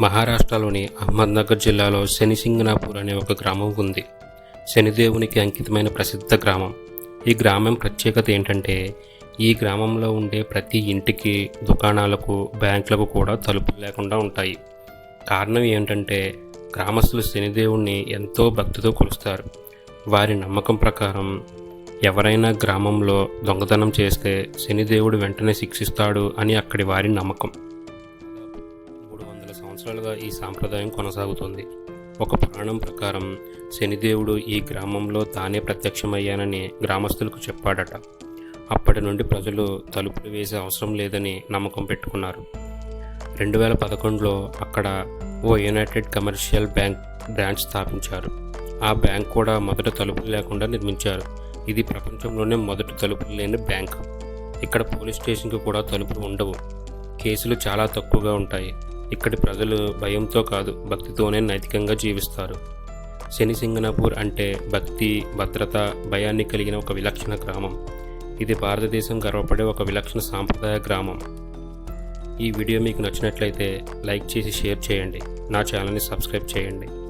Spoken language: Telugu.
మహారాష్ట్రలోని అహ్మద్నగర్ జిల్లాలో శనిసింగనాపూర్ అనే ఒక గ్రామం ఉంది. శనిదేవునికి అంకితమైన ప్రసిద్ధ గ్రామం. ఈ గ్రామం ప్రత్యేకత ఏంటంటే ఈ గ్రామంలో ఉండే ప్రతి ఇంటికి దుకాణాలకు బ్యాంకులకు కూడా తలుపులు లేకుండా ఉంటాయి. కారణం ఏంటంటే గ్రామస్తులు శనిదేవుణ్ణి ఎంతో భక్తితో కొలుస్తారు. వారి నమ్మకం ప్రకారం ఎవరైనా గ్రామంలో దొంగతనం చేస్తే శనిదేవుడు వెంటనే శిక్షిస్తాడు అని అక్కడి వారి నమ్మకం. సంవత్సరాలుగా ఈ సాంప్రదాయం కొనసాగుతుంది. ఒక పురాణం ప్రకారం శనిదేవుడు ఈ గ్రామంలో తానే ప్రత్యక్షమయ్యానని గ్రామస్తులకు చెప్పాడట. అప్పటి నుండి ప్రజలు తలుపులు వేసే అవసరం లేదని నమ్మకం పెట్టుకున్నారు. రెండు వేల పదకొండులో అక్కడ ఓ యునైటెడ్ కమర్షియల్ బ్యాంక్ బ్రాంచ్ స్థాపించారు. ఆ బ్యాంక్ కూడా మొదట తలుపులు లేకుండా నిర్మించారు. ఇది ప్రపంచంలోనే మొదటి తలుపులు లేని బ్యాంక్. ఇక్కడ పోలీస్ స్టేషన్కి కూడా తలుపులు ఉండవు. కేసులు చాలా తక్కువగా ఉంటాయి. ఇక్కడి ప్రజలు భయంతో కాదు భక్తితోనే నైతికంగా జీవిస్తారు. శనిసింగనాపూర్ అంటే భక్తి భద్రత భయాన్ని కలిగిన ఒక విలక్షణ గ్రామం. ఇది భారతదేశం గర్వపడే ఒక విలక్షణ సాంప్రదాయ గ్రామం. ఈ వీడియో మీకు నచ్చినట్లయితే లైక్ చేసి షేర్ చేయండి. నా ఛానల్ని సబ్స్క్రైబ్ చేయండి.